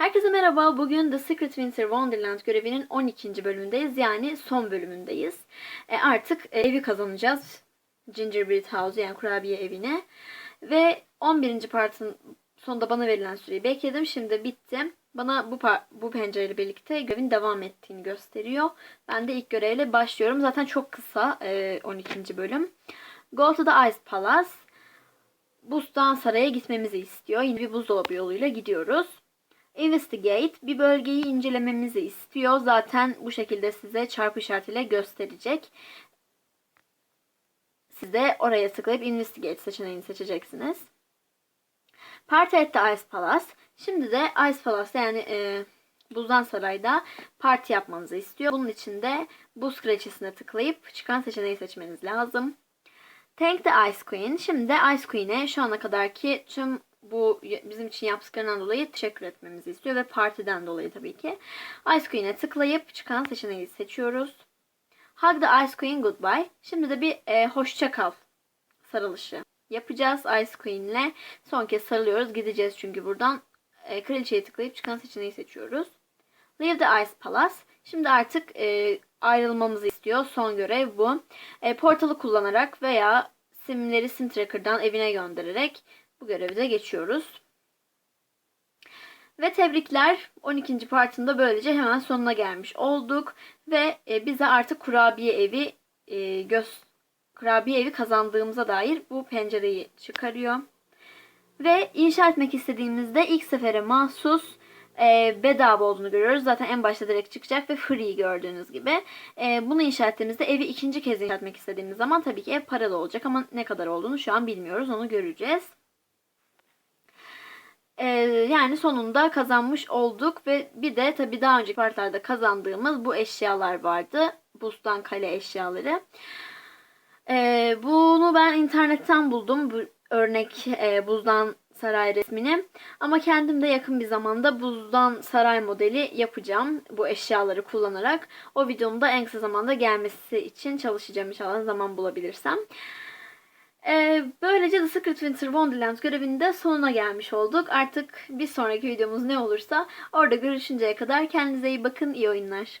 Herkese merhaba. Bugün The Secret Winter Wonderland görevinin 12. bölümündeyiz. Yani son bölümündeyiz. E, artık evi kazanacağız. Gingerbread House yani kurabiye evine. Ve 11. partın sonunda bana verilen süreyi bekledim. Şimdi bitti. Bana bu bu pencereyle birlikte görevin devam ettiğini gösteriyor. Ben de ilk görevle başlıyorum. Zaten çok kısa e, 12. bölüm. Go to the Ice Palace. Buzdan saraya gitmemizi istiyor. Yine bir buzdolabı yoluyla gidiyoruz. Investigate bir bölgeyi incelememizi istiyor. Zaten bu şekilde size çarpı işaretiyle gösterecek. Siz de oraya tıklayıp Investigate seçeneğini seçeceksiniz. Party at the Ice Palace. Şimdi de Ice Palace yani e, Buzdan Saray'da parti yapmanızı istiyor. Bunun için de buz kraliçesine tıklayıp çıkan seçeneği seçmeniz lazım. Thank the Ice Queen. Şimdi de Ice Queen'e şu ana kadarki tüm bu bizim için yaptıklarından dolayı teşekkür etmemizi istiyor ve partiden dolayı tabii ki. Ice Queen'e tıklayıp çıkan seçeneği seçiyoruz. Hug the Ice Queen goodbye. Şimdi de bir e, hoşça kal sarılışı yapacağız Ice Queen'le. Son kez sarılıyoruz. Gideceğiz çünkü buradan. E, kraliçeye tıklayıp çıkan seçeneği seçiyoruz. Leave the Ice Palace. Şimdi artık e, ayrılmamızı istiyor. Son görev bu. E, portalı kullanarak veya simleri sim tracker'dan evine göndererek bu görevi de geçiyoruz. Ve tebrikler 12. partında böylece hemen sonuna gelmiş olduk. Ve e, bize artık kurabiye evi e, göz kurabiye evi kazandığımıza dair bu pencereyi çıkarıyor. Ve inşa etmek istediğimizde ilk sefere mahsus e, bedava olduğunu görüyoruz. Zaten en başta direkt çıkacak ve free gördüğünüz gibi. E, bunu inşa ettiğimizde evi ikinci kez inşa etmek istediğimiz zaman tabii ki ev paralı olacak ama ne kadar olduğunu şu an bilmiyoruz. Onu göreceğiz. E, yani sonunda kazanmış olduk ve bir de tabii daha önceki partlarda kazandığımız bu eşyalar vardı. Bustan kale eşyaları. E, bunu ben internetten buldum. Bu örnek e, buzdan saray resmini. Ama kendim de yakın bir zamanda buzdan saray modeli yapacağım. Bu eşyaları kullanarak. O videonun da en kısa zamanda gelmesi için çalışacağım inşallah zaman bulabilirsem. Ee, böylece The Secret Winter Wonderland görevinde sonuna gelmiş olduk. Artık bir sonraki videomuz ne olursa orada görüşünceye kadar kendinize iyi bakın. iyi oyunlar.